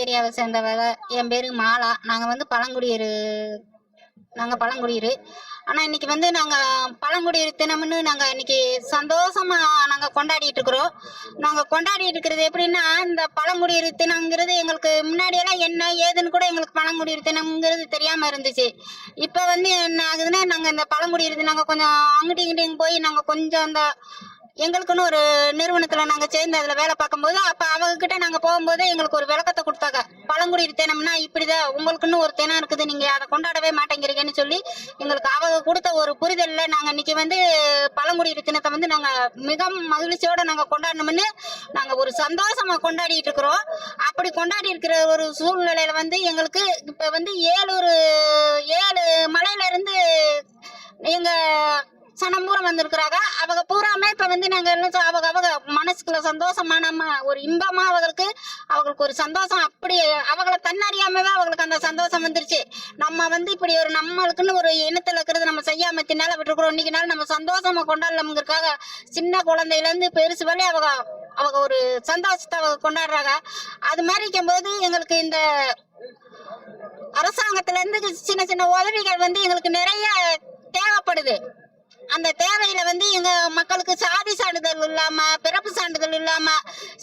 ஏரியாவை சேர்ந்தவ என் பேரு மாலா. நாங்கள் வந்து பழங்குடியிரு நாங்கள் பழங்குடியிரு. ஆனால் இன்னைக்கு வந்து நாங்கள் பழங்குடியிரு தினம்னு நாங்கள் இன்னைக்கு சந்தோஷமா நாங்கள் கொண்டாடிட்டு இருக்கிறோம். நாங்கள் கொண்டாடிட்டு இருக்கிறது எப்படின்னா இந்த பழங்குடியிரு தினங்கிறது எங்களுக்கு முன்னாடியெல்லாம் என்ன ஏதுன்னு கூட எங்களுக்கு பழங்குடியிரு தினம்ங்கிறது தெரியாமல் இருந்துச்சு. இப்போ வந்து என்ன ஆகுதுன்னா நாங்கள் இந்த பழங்குடியிரு நாங்கள் கொஞ்சம் அங்கிட்டு இங்கிட்டையும் போய் நாங்கள் கொஞ்சம் அந்த எங்களுக்குன்னு ஒரு நிறுவனத்துல நாங்க சேர்ந்து அதுல வேலை பார்க்கும்போது அப்ப அவங்க கிட்ட நாங்க போகும்போது எங்களுக்கு ஒரு விளக்கத்தை கொடுத்தாங்க. பழங்குடி தினம்னா இப்படிதான் உங்களுக்குன்னு ஒரு தினம் இருக்குது நீங்க அதை கொண்டாடவே மாட்டேங்கிறீங்கன்னு சொல்லி எங்களுக்கு அவங்க கொடுத்த ஒரு புரிதல்ல நாங்க இன்னைக்கு வந்து பழங்குடி தினத்தை வந்து நாங்க மிக மகிழ்ச்சியோட நாங்க கொண்டாடணும்னு நாங்க ஒரு சந்தோஷமா கொண்டாடிட்டு இருக்கிறோம். அப்படி கொண்டாடி இருக்கிற ஒரு சூழ்நிலையில வந்து எங்களுக்கு இப்ப வந்து ஏழூர் ஏழு மலையில இருந்து எங்க சனம் பூரா வந்திருக்கிறாங்க. அவங்க பூராமே இப்ப வந்து நாங்க என்ன அவங்க அவங்க மனசுக்குள்ள சந்தோஷமா நம்ம ஒரு இன்பமா அவங்களுக்கு அவங்களுக்கு ஒரு சந்தோஷம் அப்படி அவங்கள தன்னறியாமவே அவங்களுக்கு அந்த சந்தோஷம் வந்துருச்சு. நம்ம வந்து இப்படி ஒரு நம்மளுக்குன்னு ஒரு இனத்துல இருக்கிறது நம்ம செய்யாம தின்னால விட்டுருக்குறோம். இன்னைக்கு நாள் நம்ம சந்தோஷமா கொண்டாடலாம்ங்கிறதுக்காக சின்ன குழந்தையில இருந்து பெருசு வரை அவங்க அவங்க ஒரு சந்தோஷத்தை அவங்க கொண்டாடுறாங்க. அது மாதிரி இருக்கும்போது எங்களுக்கு இந்த அரசாங்கத்துல இருந்து சின்ன சின்ன உதவிகள் வந்து எங்களுக்கு நிறைய தேவைப்படுது. அந்த தேவையில வந்து எங்க மக்களுக்கு சாதி சான்றிதழ் இல்லாம பிறப்பு சான்றிதழ் இல்லாம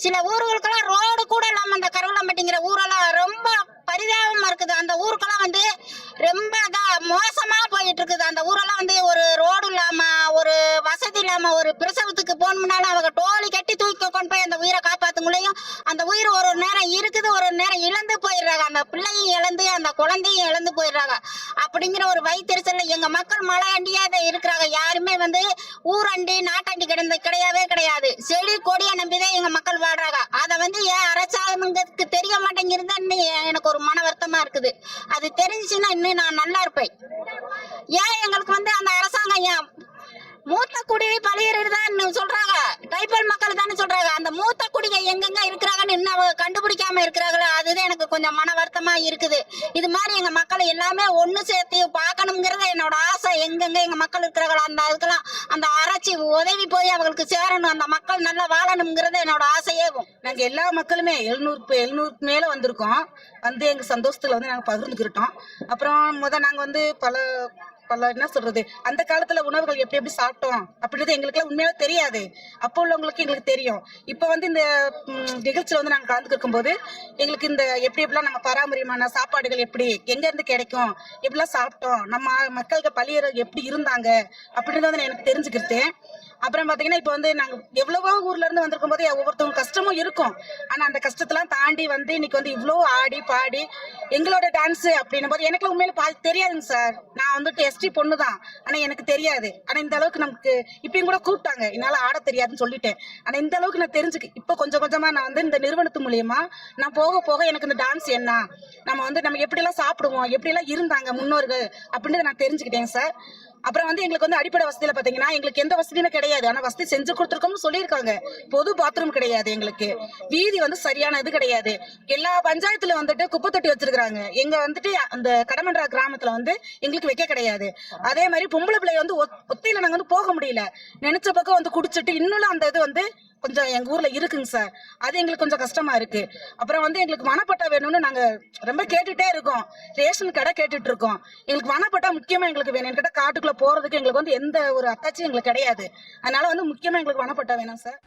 சில ஊர்களுக்கெல்லாம் ரோடு கூட இல்லாம அந்த கருவலம்பட்டிங்கிற ஊரெல்லாம் ரொம்ப பரிதாபமா இருக்குது. அந்த ஊருக்கெல்லாம் வந்து ரொம்ப மோசமா போயிட்டு இருக்குது. அந்த ஊரெல்லாம் வந்து ஒரு ரோடு இல்லாம ஒரு வசதி இல்லாம ஒரு பிரசவத்துக்கு போகணும்னாலும் அவங்க டோலி கட்டி தூக்கி கொண்டு போய் அந்த உயிரை காப்பாத்துங்களையும் அந்த உயிர் ஒரு ஒரு நேரம் இருக்குது ஒரு ஒரு நேரம் இழந்து போயிடுறாங்க. அந்த பிள்ளையும் இழந்து அந்த குழந்தையும் இழந்து போயிடுறாங்க. அப்படிங்கிற ஒரு வயிற்றுச்சல்ல எங்க மக்கள் மழை அண்டியாத இருக்கிறாங்க. யாருமே வந்து ஊரண்டி நாட்டாண்டி கிடந்த கிடையவே கிடையாது. செடி கொடியை நம்பிதான் எங்க மக்கள் வாடுறாங்க அதை வந்து ஏன் அரசாங்கத்துக்கு தெரிய மாட்டேங்கிறதுன்னு எனக்கு ஒரு மன வருத்தமா இருக்குது. அது தெரிஞ்சுச்சுன்னா இன்னும் நான் நல்லா இருப்பேன். ஏன் எங்களுக்கு வந்து அந்த அரசாங்கம் ஏன் மூத்த குடி பழியறதுதான் சொல்றாங்க. டைபல் மக்கள் தான் அந்த மூத்த குடிங்க எங்கெங்க இருக்கிறாங்கன்னு இன்னும் கண்டுபிடிக்காம இருக்கிறாங்களோ அதுதான் எனக்கு கொஞ்சம் மன வருத்தமா இருக்குது. இது மாதிரி எங்க மக்களை எல்லாமே ஒண்ணு சேர்த்து பார்க்கணுங்கிறது என்னோட ஆசை. எங்கெங்க எங்க மக்கள் இருக்கிறாங்களோ அந்த அதுக்கெல்லாம் அந்த அரைச்சி உதவி போய் அவங்களுக்கு சேரணும். அந்த மக்கள் நல்லா வாழணுங்கிறது என்னோட ஆசையேவும் நாங்க எல்லா மக்களுமே எழுநூறு எழுநூறுக்கு மேல வந்திருக்கோம். வந்து எங்க சந்தோஷத்துல வந்து நாங்க பகிர்ந்துக்கிட்டோம். அப்புறம் முத நாங்க வந்து பல பல என்ன சொல்றது? அந்த காலத்துல உணவுகள் எப்படி எப்படி சாப்பிட்டோம் அப்படின்றது எங்களுக்கு உண்மையாக தெரியாது. அப்போ உள்ளவங்களுக்கு எங்களுக்கு தெரியும். இப்போ வந்து இந்த நிகழ்ச்சியில வந்து நாங்க கலந்துருக்கும் போது எங்களுக்கு இந்த எப்படி எப்படிலாம் நம்ம பாரம்பரியமான சாப்பாடுகள் எப்படி எங்க இருந்து கிடைக்கும் எப்படிலாம் சாப்பிட்டோம் நம்ம மக்களுக்கு பள்ளியர் எப்படி இருந்தாங்க அப்படின்றத வந்து எனக்கு தெரிஞ்சுக்கிறது அப்புறம் பாத்தீங்கன்னா இப்போ வந்து நாங்க எவ்வளவோ ஊர்ல இருந்து வந்திருக்கும் போது ஒவ்வொருத்தவங்க கஷ்டமும் இருக்கும். ஆனா அந்த கஷ்டத்தெல்லாம் தாண்டி வந்து இன்னைக்கு வந்து இவ்வளோ ஆடி பாடி எங்களோட டான்ஸ் அப்படின்னும் போது எனக்கு உண்மையில பா தெரியாதுங்க சார். நான் வந்துட்டு எஸ்டி பொண்ணு தான் ஆனா எனக்கு தெரியாது. ஆனா இந்த அளவுக்கு நமக்கு இப்பயும் கூட கூப்பிட்டாங்க. என்னால ஆட தெரியாதுன்னு சொல்லிட்டேன். ஆனா இந்த அளவுக்கு நான் தெரிஞ்சுக்க இப்போ கொஞ்சம் கொஞ்சமா நான் வந்து இந்த நிறுவனத்து மூலியமா நான் போக போக எனக்கு இந்த டான்ஸ் என்ன? நம்ம வந்து நம்ம எப்படிலாம் சாப்பிடுவோம்? எப்படிலாம் இருந்தாங்க முன்னோர்கள்? அப்படின்றத நான் தெரிஞ்சுக்கிட்டேன் சார். அப்புறம் வந்து எங்களுக்கு வந்து அடிப்படை வசதியில பாத்தீங்கன்னா எங்களுக்கு எந்த வசதியுமே கிடையாது. ஆனா வசதி செஞ்சு கொடுத்துருக்கோம்னு சொல்லியிருக்காங்க. பொது பாத்ரூம் கிடையாது எங்களுக்கு. வீதி வந்து சரியான இது கிடையாது. எல்லா பஞ்சாயத்துல வந்துட்டு குப்பை தொட்டி வச்சிருக்காங்க எங்க வந்துட்டு அந்த கடமன்றா கிராமத்துல வந்து எங்களுக்கு வைக்க கிடையாது. அதே மாதிரி பொம்பளை பிள்ளை வந்து ஒத்- ஒத்தையில நாங்க வந்து போக முடியல. நினைச்ச பக்கம் வந்து குடிச்சிட்டு இன்னும் அந்த இது வந்து கொஞ்சம் எங்க ஊர்ல இருக்குங்க சார் அது எங்களுக்கு கொஞ்சம் கஷ்டமா இருக்கு. அப்புறம் வந்து எங்களுக்கு மனப்பட்டா வேணும்னு நாங்க ரொம்ப கேட்டுட்டே இருக்கோம். ரேஷன் கடை கேட்டுட்டு இருக்கோம். எங்களுக்கு மனப்பட்டா முக்கியமா எங்களுக்கு வேணும். என்கிட்ட காட்டுக்குள்ள போறதுக்கு எங்களுக்கு வந்து எந்த ஒரு அத்தாச்சும் எங்களுக்கு கிடையாது. அதனால வந்து முக்கியமா எங்களுக்கு மனப்பட்டா வேணும் சார்